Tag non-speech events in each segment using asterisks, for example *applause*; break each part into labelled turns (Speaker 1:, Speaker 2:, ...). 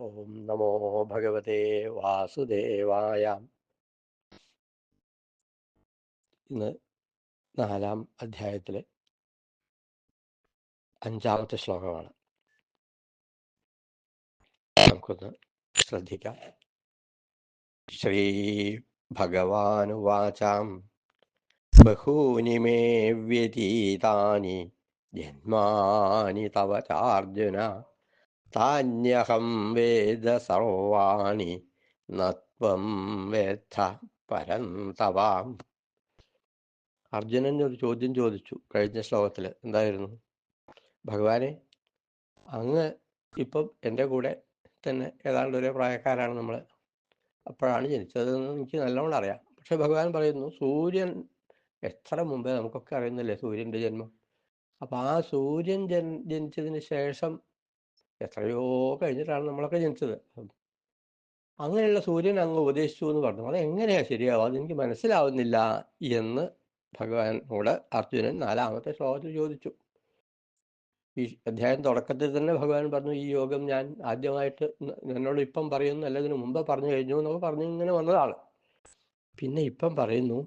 Speaker 1: ഓം നമോ ഭഗവതേ വാസുദേവായ. ഇന്ന് നാലാം അധ്യായത്തിലെ അഞ്ചാമത്തെ ശ്ലോകമാണ്. നമുക്കൊന്ന് ശ്രദ്ധിക്കാം. ശ്രീ ഭഗവാനുവാചാം. ബഹൂനി മേ വ്യതീതാനി ജന്മാനി തവ ചാർജുന താന്യഹം വേദ സർവാണി നത്വം വേദ്ധ പരന്തവാം അർജുനൻ ഒരു ചോദ്യം ചോദിച്ചു കഴിഞ്ഞ ശ്ലോകത്തിൽ എന്തായിരുന്നു? ഭഗവാനെ അങ്ങ് ഇപ്പം എന്റെ കൂടെ തന്നെ ഏതാണ്ട് ഒരേ പ്രായക്കാരാണ് നമ്മൾ അപ്പോഴാണ് ജനിച്ചതെന്ന് എനിക്ക് നല്ലോണം അറിയാം. പക്ഷെ ഭഗവാൻ പറയുന്നു സൂര്യൻ എത്ര മുമ്പേ നമുക്കൊക്കെ അറിയുന്നില്ലേ സൂര്യന്റെ ജന്മം? അപ്പം ആ സൂര്യൻ ജൻ ജനിച്ചതിന് ശേഷം എത്രയോ കഴിഞ്ഞിട്ടാണ് നമ്മളൊക്കെ ജനിച്ചത്. അങ്ങനെയുള്ള സൂര്യൻ അങ്ങ് ഉപദേശിച്ചു എന്ന് പറഞ്ഞു. അത് എങ്ങനെയാ ശരിയാവും അതെനിക്ക് മനസ്സിലാവുന്നില്ല എന്ന് ഭഗവാനോട് അർജുനൻ നാലാമത്തെ ശ്ലോകത്തിൽ ചോദിച്ചു. ഈ അധ്യായം തുടക്കത്തിൽ തന്നെ ഭഗവാൻ പറഞ്ഞു ഈ യോഗം ഞാൻ ആദ്യമായിട്ട് എന്നോട് ഇപ്പം പറയുന്നു അല്ലതിന് മുമ്പ് പറഞ്ഞു കഴിഞ്ഞു എന്നൊക്കെ പറഞ്ഞു ഇങ്ങനെ വന്നതാണ്. പിന്നെ ഇപ്പം പറയുന്നു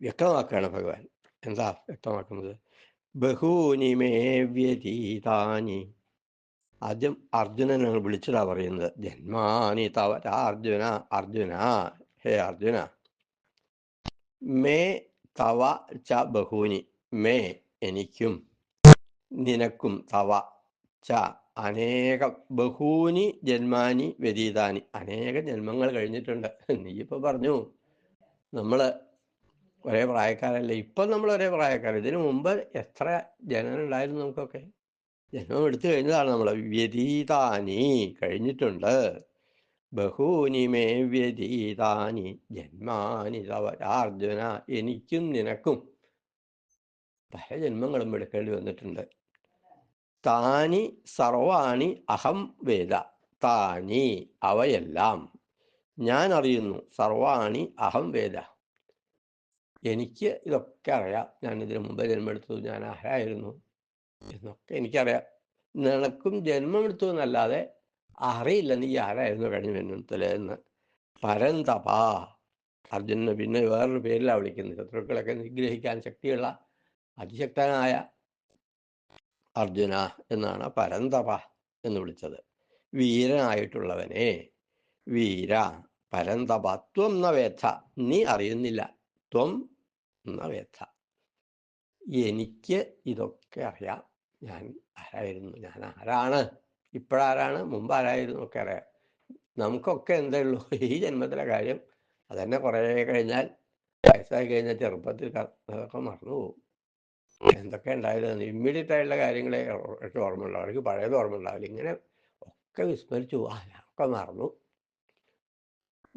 Speaker 1: വ്യക്തമാക്കുകയാണ് ഭഗവാൻ. എന്താ വ്യക്തമാക്കുന്നത്? ബഹൂനി മേ വ്യതീതാനി ആദ്യം അർജുനനാണ് വിളിച്ചതാ പറയുന്നത്. ജന്മാനി തവ അർജുന അർജുന ഹേ അർജുന. മേ തവ ച ബഹൂനി മേ എനിക്കും നിനക്കും തവ ച. അനേക ബഹൂനി ജന്മാനി വ്യതീതാനി. അനേക ജന്മങ്ങൾ കഴിഞ്ഞിട്ടുണ്ട്. നീ ഇപ്പൊ പറഞ്ഞു നമ്മൾ ഒരേ പ്രായക്കാരല്ലേ? ഇപ്പം നമ്മൾ ഒരേ പ്രായക്കാർ ഇതിനു മുമ്പ് എത്ര ജനനം ഉണ്ടായിരുന്നു നമുക്കൊക്കെ? ജന്മം എടുത്തു കഴിഞ്ഞതാണ്. നമ്മൾ വ്യതീതാനി കഴിഞ്ഞിട്ടുണ്ട്. ബഹൂനി മേ വ്യതീതാനി ജന്മാനി തവ അർജുന എനിക്കും നിനക്കും. പല ജന്മങ്ങളും എടുക്കേണ്ടി വന്നിട്ടുണ്ട്. താനി സർവാണി അഹം വേദ. താനി അവയെല്ലാം ഞാൻ അറിയുന്നു. സർവാണി അഹം വേദ. എനിക്ക് ഇതൊക്കെ അറിയാം. ഞാൻ ഇതിനു മുമ്പ് ജന്മെടുത്തു ഞാൻ ആരായിരുന്നു? എന്നൊക്കെ എനിക്കറിയാം. നിനക്കും ജന്മമെടുത്തു എന്നല്ലാതെ അറിയില്ല നീ ആരായിരുന്നു കഴിഞ്ഞ ജന്മത്തിൽ എന്ന്. പരന്തപാ. അർജുനന് പിന്നെ വേറൊരു പേരിലാണ് വിളിക്കുന്നത്. ശത്രുക്കളൊക്കെ നിഗ്രഹിക്കാൻ ശക്തിയുള്ള അതിശക്തനായ അർജുന എന്നാണ് പരന്തപ എന്ന് വിളിച്ചത്. വീരനായിട്ടുള്ളവനെ. വീര. പരന്തപ. ത്വം വേദ്ധ നീ അറിയുന്നില്ല. ത്വം വേദ്ധ എനിക്ക് ഇതൊക്കെ അറിയാം. ഞാൻ ആരായിരുന്നു? ഞാൻ ആരാണ്? ഇപ്പോഴാരാണ് മുമ്പ് ആരായിരുന്നു ഒക്കെ അറിയാം. നമുക്കൊക്കെ എന്തേ ഉള്ളൂ? *laughs* ഈ ജന്മത്തിലെ കാര്യം അതന്നെ കുറേ കഴിഞ്ഞാൽ വയസ്സായി കഴിഞ്ഞാൽ ചെറുപ്പത്തിൽ അതൊക്കെ മറന്നു പോകും. എന്തൊക്കെ ഉണ്ടായിരുന്നു ഇമ്മീഡിയറ്റ് ആയിട്ടുള്ള കാര്യങ്ങളെ ഏറ്റവും ഓർമ്മ ഉണ്ടാവും അവർക്ക് പഴയത് ഓർമ്മ ഉണ്ടാവില്ല ഇങ്ങനെ ഒക്കെ വിസ്മരിച്ചു ആ ഒക്കെ മറന്നു.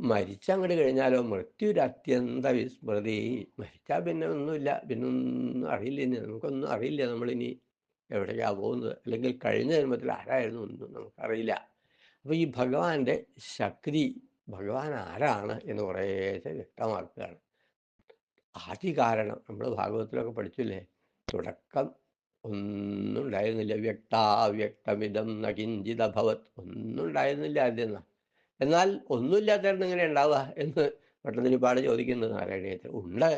Speaker 1: മരിച്ചങ്ങോട്ട് കഴിഞ്ഞാലോ? മൃത്യുരു അത്യന്ത വിസ്മൃതി. മരിച്ചാൽ പിന്നെ ഒന്നുമില്ല. പിന്നെ ഒന്നും അറിയില്ല ഇനി. നമുക്കൊന്നും അറിയില്ല നമ്മളിനി. എവിടേക്കാണ് പോകുന്നത്? അല്ലെങ്കിൽ കഴിഞ്ഞ ജന്മത്തിൽ ആരായിരുന്നു ഒന്നും നമുക്കറിയില്ല. അപ്പോൾ ഈ ഭഗവാന്റെ ശക്തി ഭഗവാൻ ആരാണ് എന്ന് കുറേശ്ശെ വ്യക്തമാക്കുകയാണ്. ആദ്യ കാരണം നമ്മൾ ഭാഗവതത്തിലൊക്കെ പഠിച്ചില്ലേ? തുടക്കം ഒന്നും ഉണ്ടായിരുന്നില്ല വ്യക്താവ്യക്തമിതം നകിഞ്ചിത ഭവത് ഒന്നും ഉണ്ടായിരുന്നില്ല ആദ്യം എന്നാൽ ഒന്നുമില്ലാത്തവരുടെ ഇങ്ങനെ ഉണ്ടാവുക എന്ന് പെട്ടെന്ന് ഒരുപാട് ചോദിക്കുന്നത് നാരായണീയത്തിൽ. ഉണ്ട്.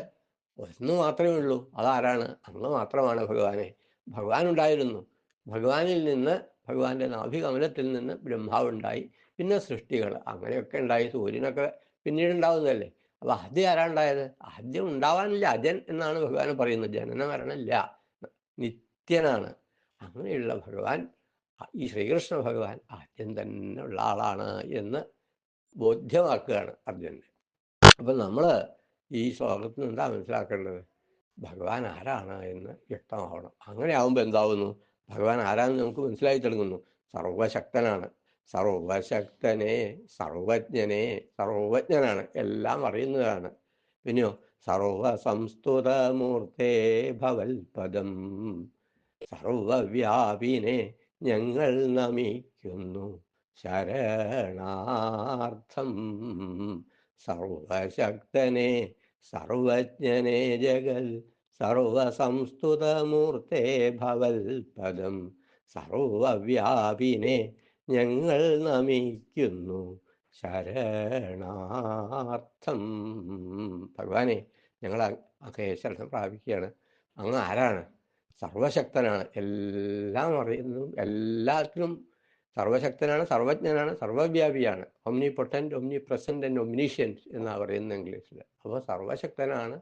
Speaker 1: ഒന്ന് മാത്രമേ ഉള്ളൂ. അതാരാണ്? അങ്ങ് മാത്രമാണ് ഭഗവാനെ. ഭഗവാൻ ഉണ്ടായിരുന്നു ഭഗവാനിൽ നിന്ന് ഭഗവാന്റെ നാഭികമലത്തിൽ നിന്ന് ബ്രഹ്മാവുണ്ടായി. പിന്നെ സൃഷ്ടികൾ അങ്ങനെയൊക്കെ ഉണ്ടായി. സൂര്യനൊക്കെ പിന്നീട് ഉണ്ടാവുന്നതല്ലേ? അപ്പൊ ആദ്യം ആരാ ഉണ്ടായത് ആദ്യം ഉണ്ടാവാനില്ല. അജൻ എന്നാണ് ഭഗവാൻ പറയുന്നത്. ജനന മരണമില്ല. നിത്യനാണ്. അങ്ങനെയുള്ള ഭഗവാൻ ഈ ശ്രീകൃഷ്ണ ഭഗവാൻ ആദ്യം തന്നെ ഉള്ള ആളാണ് എന്ന് ബോധ്യമാക്കുകയാണ് അർജുനൻ. അപ്പം നമ്മൾ ഈ ശ്ലോകത്തിൽ നിന്ന് എന്താ മനസ്സിലാക്കേണ്ടത്? ഭഗവാൻ ആരാണ് എന്ന് വ്യക്തമാവണം. അങ്ങനെ ആവുമ്പോൾ എന്താവുന്നു? ഭഗവാൻ ആരാന്ന് നമുക്ക് മനസ്സിലായി തുടങ്ങുന്നു സർവശക്തനാണ്. സർവശക്തനെ സർവജ്ഞനെ സർവജ്ഞനാണ്. എല്ലാം അറിയുന്നതാണ്. പിന്നെയോ സർവസംസ്തുതമൂർത്തേ ഭവൽപദം. സർവവ്യാപിനെ ഞങ്ങൾ നമിക്കുന്നു. ശരണാർത്ഥം. സർവശക്തനെ സർവജ്ഞനെ ജഗൽ സർവസംസ്തുതമൂർത്തേ ഭവൽ പദം. സർവവ്യാപിനെ ഞങ്ങൾ നമിക്കുന്നു ശരണാർത്ഥം. ഭഗവാനെ ഞങ്ങൾ അങ്ങേ ശരണം പ്രാപിക്കുകയാണ്. അങ്ങ് ആരാണ്? സർവശക്തനാണ്. എല്ലാം അറിയുന്നതും എല്ലാത്തിനും സർവശക്തനാണ് സർവജ്ഞനാണ് സർവവ്യാപിയാണ്. Omnipotent omnipresent and ഒമ്നീഷ്യൻസ് എന്നാണ് പറയുന്നത് ഇംഗ്ലീഷിൽ അപ്പോൾ സർവശക്തനാണ്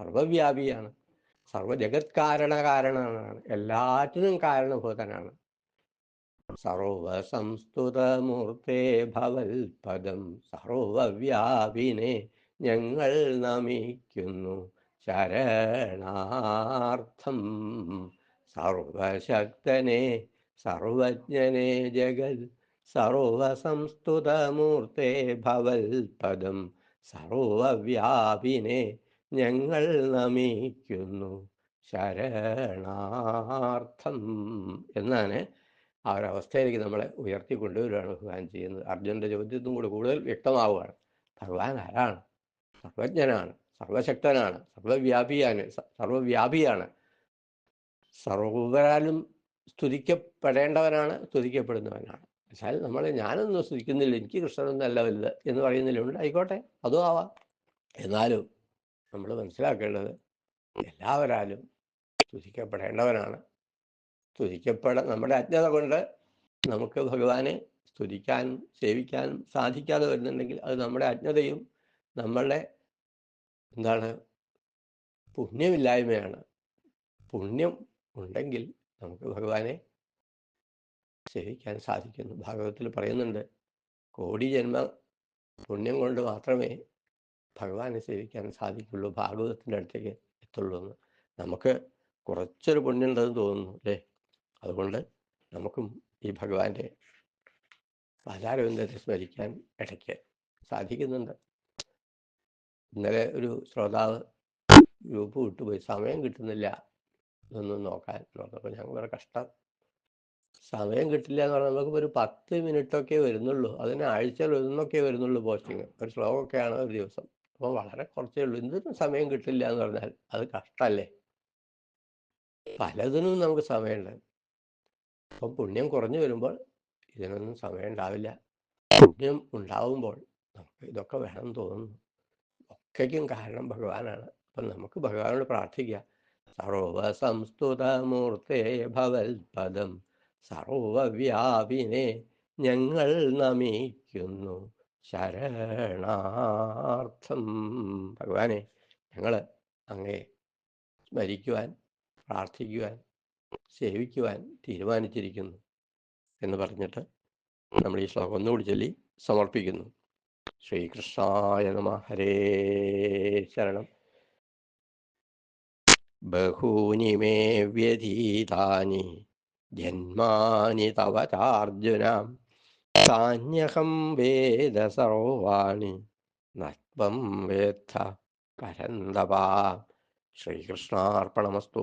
Speaker 1: സർവവ്യാപിയാണ് സർവജഗത് കാരണ കാരണമാണ് എല്ലാറ്റിനും കാരണഭൂതനാണ്. സർവസംസ്തുതമൂർത്തേ ഭവൽപദം സർവവ്യാപിനെ ഞങ്ങൾ നമിക്കുന്നു. ശരണാർത്ഥം സർവശക്തനെ സർവജ്ഞനെ ജഗത് സർവസംസ്തുതമൂർത്തേ ഭവൽപദം സർവവ്യാപിനെ ഞങ്ങൾ നമിക്കുന്നു. ശരണാർത്ഥം എന്നാണ് ആ ഒരവസ്ഥയിലേക്ക് നമ്മളെ ഉയർത്തി ഭഗവാൻ ചെയ്യുന്നത്. അർജുനന്റെ ചോദ്യത്തും കൂടി കൂടുതൽ വ്യക്തമാവുകയാണ്. ഭഗവാൻ ആരാണ്? സർവജ്ഞനാണ് സർവശക്തനാണ് സർവവ്യാപിയാണ് സർവവ്യാപിയാണ്. സർവരാലും സ്തുതിക്കപ്പെടേണ്ടവനാണ് സ്തുതിക്കപ്പെടുന്നവനാണ്. വെച്ചാൽ നമ്മൾ ഞാനൊന്നും സ്തുതിക്കുന്നില്ല എനിക്ക് കൃഷ്ണനൊന്നും അല്ല വലുത് എന്ന് പറയുന്നില്ല. ഉണ്ട് ആയിക്കോട്ടെ അതും ആവാം. എന്നാലും നമ്മൾ മനസ്സിലാക്കേണ്ടത് എല്ലാവരാലും സ്തുതിക്കപ്പെടേണ്ടവനാണ്. സ്തുതിക്കപ്പെട നമ്മുടെ അജ്ഞത കൊണ്ട് നമുക്ക് ഭഗവാനെ സ്തുതിക്കാനും സേവിക്കാനും സാധിക്കാതെ വരുന്നുണ്ടെങ്കിൽ അത് നമ്മുടെ അജ്ഞതയും നമ്മളുടെ എന്താണ് പുണ്യമില്ലായ്മയാണ്. പുണ്യം ഉണ്ടെങ്കിൽ നമുക്ക് ഭഗവാനെ സേവിക്കാൻ സാധിക്കുന്നു. ഭാഗവതത്തിൽ പറയുന്നുണ്ട് കോടി ജന്മ പുണ്യം കൊണ്ട് മാത്രമേ ഭഗവാനെ സേവിക്കാൻ സാധിക്കുള്ളൂ ഭാഗവതത്തിന്റെ അടുത്തേക്ക് എത്തുള്ളൂ എന്ന്. നമുക്ക് കുറച്ചൊരു പുണ്യം ഉണ്ടെന്ന് തോന്നുന്നു അല്ലേ? അതുകൊണ്ട് നമുക്കും ഈ ഭഗവാന്റെ പാതാരവിന്ദത്തെ സ്മരിക്കാൻ ഇടയ്ക്ക് സാധിക്കുന്നുണ്ട്. ഇന്നലെ ഒരു ശ്രോതാവ് ഗ്രൂപ്പ് വിട്ടുപോയി. സമയം കിട്ടുന്നില്ല. ഇതൊന്നും നോക്കാൻ നോക്കുമ്പോൾ ഞങ്ങൾ വേറെ കഷ്ടം. സമയം കിട്ടില്ല എന്ന് പറഞ്ഞാൽ നമുക്ക് ഒരു പത്ത് മിനിറ്റ് ഒക്കെ വരുന്നുള്ളൂ. അതിന് ആഴ്ചയിൽ ഒന്നൊക്കെ വരുന്നുള്ളൂ പോസ്റ്റിങ്. ഒരു ശ്ലോകമൊക്കെയാണ് ഒരു ദിവസം. അപ്പോൾ വളരെ കുറച്ചേ ഉള്ളൂ. എന്തിനും സമയം കിട്ടില്ല എന്ന് പറഞ്ഞാൽ അത് കഷ്ടമല്ലേ പലതിനും നമുക്ക് സമയമുണ്ട്. അപ്പം പുണ്യം കുറഞ്ഞു വരുമ്പോൾ ഇതിനൊന്നും സമയം ഉണ്ടാവില്ല. പുണ്യം ഉണ്ടാവുമ്പോൾ നമുക്ക് ഇതൊക്കെ വേണം തോന്നുന്നു. ഒക്കെയ്ക്കും കാരണം ഭഗവാനാണ്. അപ്പം നമുക്ക് ഭഗവാനോട് പ്രാർത്ഥിക്കാം. സർവസംസ്തുതമൂർത്തേ ഭവൽപദം. സർവവ്യാപിനെ ഞങ്ങൾ നമിക്കുന്നു. ശരണാർത്ഥം. ഭഗവാനെ ഞങ്ങൾ അങ്ങേ സ്മരിക്കുവാൻ പ്രാർത്ഥിക്കുവാൻ സേവിക്കുവാൻ തീരുമാനിച്ചിരിക്കുന്നു എന്ന് പറഞ്ഞിട്ട് നമ്മൾ ഈ ശ്ലോകം ഒന്നുകൂടി ചൊല്ലി സമർപ്പിക്കുന്നു. ശ്രീകൃഷ്ണായ നമ ഹരേ ശരണം. ബഹൂനി മേ വ്യധീതാനി ജന്മാനി തവ ചാർജുന താന്യഹം വേദ സർവാണി നത്വം വേത്ത പരന്തപാ ശ്രീകൃഷ്ണാർപ്പണമസ്തു.